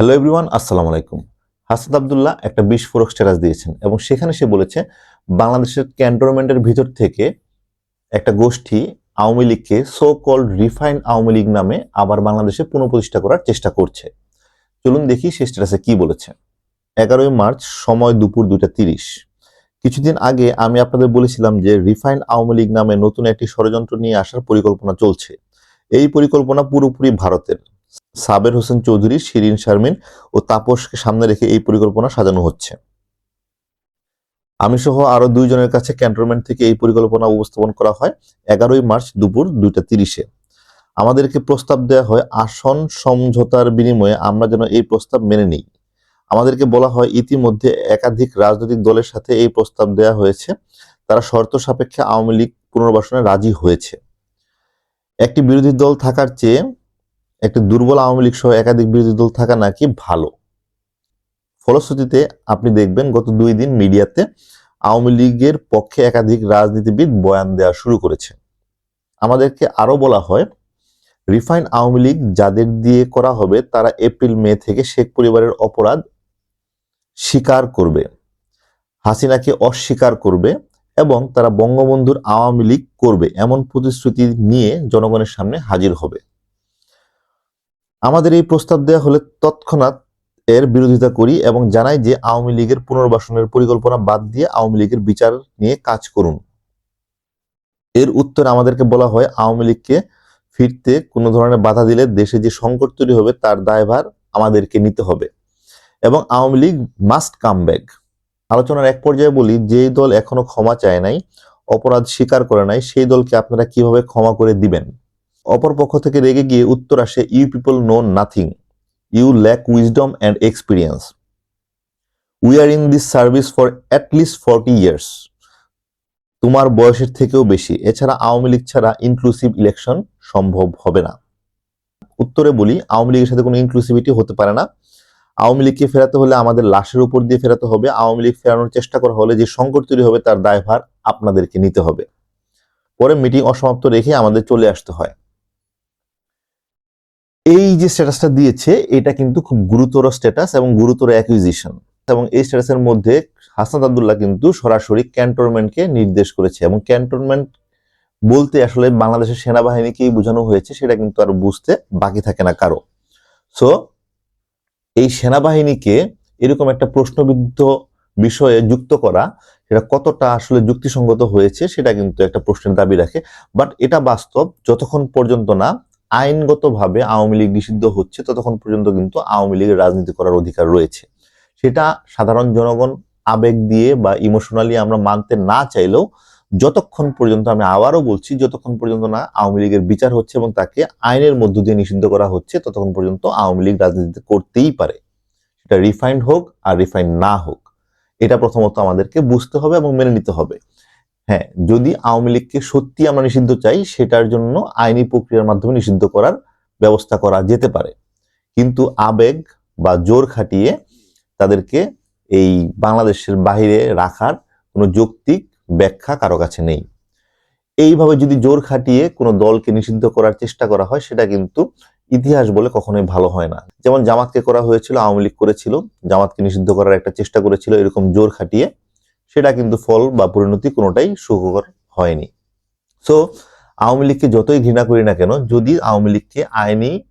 Hello everyone আসসালামু আলাইকুম। হাসাদ আবদুল্লাহ একটা বিস্ফোরক স্ট্যাটাস দিয়েছেন এবং সেখানে সে বলেছে, বাংলাদেশের ক্যান্টনমেন্টের ভিতর থেকে একটা গোষ্ঠী আওয়ামী লীগকে so call refine Awami League নামে আবার বাংলাদেশে পুনঃপ্রতিষ্ঠা করার চেষ্টা করছে। চলুন দেখি সে স্ট্যাটাসে কি বলেছে। এগারোই মার্চ, সময় দুপুর দুইটা তিরিশ। কিছুদিন আগে আমি আপনাদের বলেছিলাম যে রিফাইন আওয়ামী লীগ নামে নতুন একটি ষড়যন্ত্র নিয়ে আসার পরিকল্পনা চলছে। এই পরিকল্পনা পুরোপুরি ভারতের। সাবের হোসেন চৌধুরী, শিরিন শারমিন ও তাপসকে সামনে রেখে এই পরিকল্পনা সাজানো হচ্ছে। আমি সহ আরও দুইজনের কাছে ক্যান্টনমেন্ট থেকে এই পরিকল্পনা উপস্থাপন করা হয় এগারোই মার্চ দুপুর দুইটা তিরিশে। আমাদেরকে প্রস্তাব দেওয়া হয়, আসন সমঝোতার বিনিময়ে আমরা যেন এই প্রস্তাব মেনে নিই। আমাদেরকে বলা হয়, ইতিমধ্যে একাধিক রাজনৈতিক দলের সাথে এই প্রস্তাব দেওয়া হয়েছে। তারা শর্ত সাপেক্ষে আওয়ামী লীগ পুনর্বাসনে রাজি হয়েছে। একটি বিরোধী দল থাকার চেয়ে একটি দুর্বল আওয়ামী লীগ সহ একাধিক বিরোধী দল থাকা নাকি ভালো। ফলশ্রুতিতে আপনি দেখবেন গত দুই দিন মিডিয়াতে আওয়ামী লীগের পক্ষে একাধিক রাজনীতিবিদ বয়ান দেওয়া শুরু করেছে। আমাদেরকে আরও বলা হয়, রিফাইন আওয়ামী লীগ যাদের দিয়ে করা হবে তারা এপ্রিল, মে থেকে শেখ পরিবারের অপরাধ স্বীকার করবে, হাসিনাকে অস্বীকার করবে এবং তারা বঙ্গবন্ধুর আওয়ামী লীগ করবে এমন প্রতিশ্রুতি নিয়ে জনগণের সামনে হাজির হবে। আমাদের এই প্রস্তাব দেওয়া হলে তৎক্ষণাৎ এর বিরোধিতা করি এবং জানাই যে আওয়ামী লীগের পুনর্বাসনের পরিকল্পনা বাদ দিয়ে আওয়ামী লীগের বিচার নিয়ে কাজ করুন। এর উত্তর আমাদেরকে বলা হয়, আওয়ামী লীগকে ফিরতে কোনো ধরনের বাধা দিলে দেশে যে সংকট তৈরি হবে তার দায়ভার আমাদেরকে নিতে হবে এবং Awami League must come back আলোচনার এক পর্যায়ে বলি, যেই দল এখনও ক্ষমা চায় নাই, অপরাধ স্বীকার করে নাই, সেই দলকে আপনারা কীভাবে ক্ষমা করে দিবেন? অপর পক্ষ থেকে রেগে গিয়ে উত্তর আসে you people know nothing you lack wisdom and experience we are in this service for at least forty years তোমার বয়সের থেকেও বেশি। এছাড়া আওয়ামী লীগ ছাড়া ইনক্লুসিভ ইলেকশন সম্ভব হবে না। উত্তরে বলি, আওয়ামী লীগের সাথে কোনো ইনক্লুসিভিটি হতে পারে না। আওয়ামী লীগকে ফেরাতে হলে আমাদের লাশের উপর দিয়ে ফেরাতে হবে। আওয়ামী লীগ ফেরানোর চেষ্টা করা হলে যে সংকট তৈরি হবে তার দায়ভার আপনাদেরকে নিতে হবে। পরে মিটিং অসমাপ্ত রেখে আমাদের চলে আসতে হয়। এই যে স্ট্যাটাসটা দিয়েছে, এটা কিন্তু খুব গুরুতর স্ট্যাটাস এবং গুরুতর অ্যাকুইজিশন এবং এই স্ট্যাটাসের মধ্যে হাসান আব্দুল্লাহ কিন্তু সরাসরি ক্যান্টনমেন্টকে নির্দেশ করেছে এবং ক্যান্টনমেন্ট বলতে আসলে বাংলাদেশের সেনাবাহিনীকেই বোঝানো হয়েছে, সেটা কিন্তু আর বুঝতে বাকি থাকে না কারও। সো এই সেনাবাহিনীকে এরকম একটা প্রশ্নবিদ্ধ বিষয়ে যুক্ত করা, সেটা কতটা আসলে যুক্তিসঙ্গত হয়েছে, সেটা কিন্তু একটা প্রশ্নের দাবি রাখে। বাট এটা বাস্তব যতক্ষণ পর্যন্ত না আইনগতভাবে আওয়ামী লীগ নিষিদ্ধ হচ্ছে, ততক্ষণ পর্যন্ত কিন্তু আওয়ামী লীগের রাজনীতি করার অধিকার রয়েছে। সেটা সাধারণ জনগণ আবেগ দিয়ে বা ইমোশনালি আমরা মানতে না চাইলেও যতক্ষণ পর্যন্ত আমি আবারও বলছি, যতক্ষণ পর্যন্ত না আওয়ামী লীগের বিচার হচ্ছে এবং তাকে আইনের মধ্য দিয়ে নিষিদ্ধ করা হচ্ছে, ততক্ষণ পর্যন্ত আওয়ামী লীগ রাজনীতি করতেই পারে। সেটা রিফাইন্ড হোক আর রিফাইন্ড না হোক, এটা প্রথমত আমাদেরকে বুঝতে হবে এবং মেনে নিতে হবে। হ্যাঁ যদি আওয়ামী লীগকে সত্যি আমরা নিষিদ্ধ চাই, সেটার জন্য আইনি প্রক্রিয়ার মাধ্যমে নিষিদ্ধ করার ব্যবস্থা করা যেতে পারে। কিন্তু আবেগ বা জোর খাটিয়ে তাদেরকে এই বাংলাদেশের বাহিরে রাখার কোনো যৌক্তিক ব্যাখ্যা কারও কাছে নেই। এইভাবে যদি জোর খাটিয়ে কোনো দলকে নিষিদ্ধ করার চেষ্টা করা হয়, সেটা কিন্তু ইতিহাস বলে কখনোই ভালো হয় না। যেমন জামাতকে করা হয়েছিল, আওয়ামী লীগ করেছিল, জামাতকে নিষিদ্ধ করার একটা চেষ্টা করেছিল, এরকম জোর খাটিয়ে সেটা কিন্তু ফল বা পরিণতি কোনোটাই সুখকর হয়নি। সো আওয়ামী লীগকে যতই ঘৃণা করি না কেন, যদি আওয়ামী লীগকে আইনি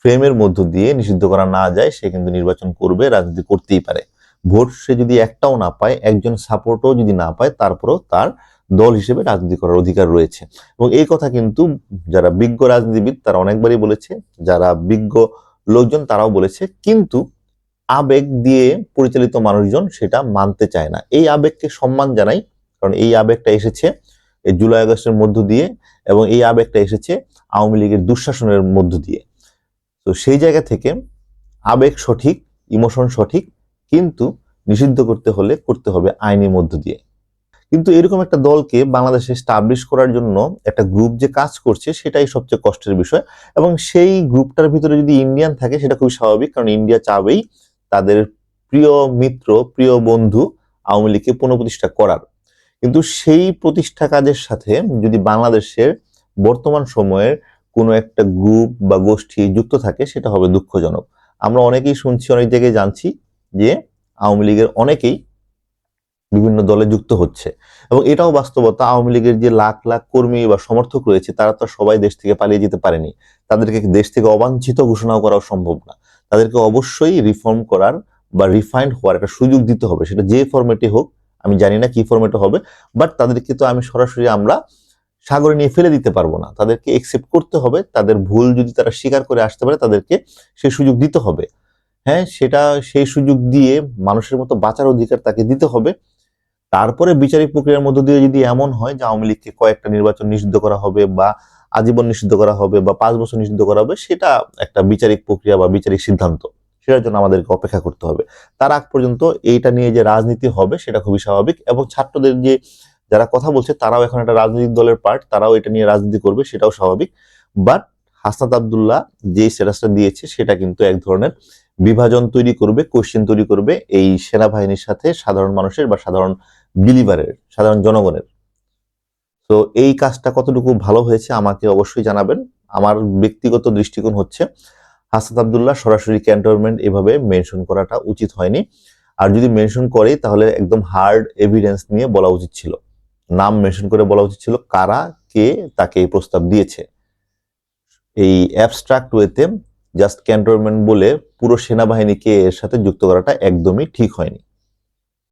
ফ্রেমের মধ্য দিয়ে নিষিদ্ধ করা না যায়, সে কিন্তু নির্বাচন করবে, রাজনীতি করতেই পারে। ভোট সে যদি একটাও না পায়, একজন সাপোর্টও যদি না পায়, তারপরও তার দল হিসেবে রাজনীতি করার অধিকার রয়েছে। এবং এই কথা কিন্তু যারা বিজ্ঞ রাজনীতিবিদ, তারা অনেকবারই বলেছে, যারা বিজ্ঞ লোকজন, তারাও বলেছে। কিন্তু আবেগ দিয়ে পরিচালিত মানুষজন সেটা মানতে চায় না। এই আবেগকে সম্মান জানাই, কারণ এই আবেগটা এসেছে এই জুলাই আগস্টের মধ্য দিয়ে এবং এই আবেগটা এসেছে আওয়ামী লীগের দুঃশাসনের মধ্য দিয়ে। তো সেই জায়গা থেকে আবেগ সঠিক, ইমোশন সঠিক, কিন্তু নিষিদ্ধ করতে হলে করতে হবে আইনের মধ্য দিয়ে। কিন্তু এরকম একটা দলকে বাংলাদেশে স্টাবলিশ করার জন্য একটা গ্রুপ যে কাজ করছে, সেটাই সবচেয়ে কষ্টের বিষয়। এবং সেই গ্রুপটার ভিতরে যদি ইন্ডিয়ান থাকে, সেটা খুবই স্বাভাবিক, কারণ ইন্ডিয়া চাবেই তাদের প্রিয় মিত্র, প্রিয় বন্ধু আওয়ামী লীগকে পুনঃপ্রতিষ্ঠা করার। কিন্তু সেই প্রতিষ্ঠা কাজের সাথে যদি বাংলাদেশের বর্তমান সময়ের কোনো একটা গ্রুপ বা গোষ্ঠী যুক্ত থাকে, সেটা হবে দুঃখজনক। আমরা অনেকেই শুনছি, অনেক জায়গায় জানছি যে আওয়ামী লীগের অনেকেই বিভিন্ন দলে যুক্ত হচ্ছে। এবং এটাও বাস্তবতা, আওয়ামী লীগের যে লাখ লাখ কর্মী বা সমর্থক রয়েছে, তারা তো সবাই দেশ থেকে পালিয়ে যেতে পারেনি। তাদেরকে দেশ থেকে অবাঞ্ছিত ঘোষণাও করাও সম্ভব না। তাদেরকে অবশ্যই রিফর্ম করার বা রিফাইন্ড হওয়ার একটা সুযোগ দিতে হবে। সেটা যে ফরম্যাটে হোক, আমি জানি না কি ফরম্যাটে হবে বাট তাদেরকে তো আমি সরাসরি আমরা সাগরে নিয়ে ফেলে দিতে পারব না। তাদেরকে একসেপ্ট করতে হবে, তাদের ভুল যদি তারা স্বীকার করে আসতে পারে, তাদেরকে সেই সুযোগ দিতে হবে। হ্যাঁ সেটা সেই সুযোগ দিয়ে মানুষের মতো বাঁচার অধিকার তাকে দিতে হবে। তারপরে বিচারিক প্রক্রিয়ার মধ্য দিয়ে যদি এমন হয় যে আওয়ামী লীগকে কয়েকটা নির্বাচন নিষিদ্ধ করা হবে বা আজীবন নিষিদ্ধ করা হবে বা পাঁচ বছর নিষিদ্ধ করা হবে, সেটা একটা বিচারিক প্রক্রিয়া বা বিচারিক সিদ্ধান্ত। সেটার জন্য আমাদেরকে অপেক্ষা করতে হবে। তার আগ পর্যন্ত এইটা নিয়ে যে রাজনীতি হবে, সেটা খুবই স্বাভাবিক এবং ছাত্রদের যে যারা কথা বলছে, তারাও এখন একটা রাজনৈতিক দলের পার্ট তারাও এটা নিয়ে রাজনীতি করবে, সেটাও স্বাভাবিক। বাট হাসনাত আবদুল্লাহ যে স্ট্যাটাসটা দিয়েছে, সেটা কিন্তু এক ধরনের বিভাজন তৈরি করবে কোশ্চেন তৈরি করবে এই সেনাবাহিনীর সাথে সাধারণ মানুষের বা সাধারণ বিলিভারের সাধারণ জনগণের। তো এই কাজটা কতটুকু ভালো হয়েছে আমাকে অবশ্যই জানাবেন। আমার ব্যক্তিগত দৃষ্টিকোণ হচ্ছে, হাসান আবদুল্লাহ সরাসরি ক্যান্টনমেন্ট এভাবে মেনশন করাটা উচিত হয়নি। আর যদি মেনশন করে, তাহলে একদম হার্ড এভিডেন্স নিয়ে বলা উচিত ছিল। নাম মেনশন করে বলা উচিত ছিল কারা, কে তাকে এই প্রস্তাব দিয়েছে। এই অ্যাবস্ট্রাক্ট ওয়েতে জাস্ট ক্যান্টনমেন্ট বলে পুরো সেনাবাহিনীকে এর সাথে যুক্ত করাটা একদমই ঠিক হয়নি।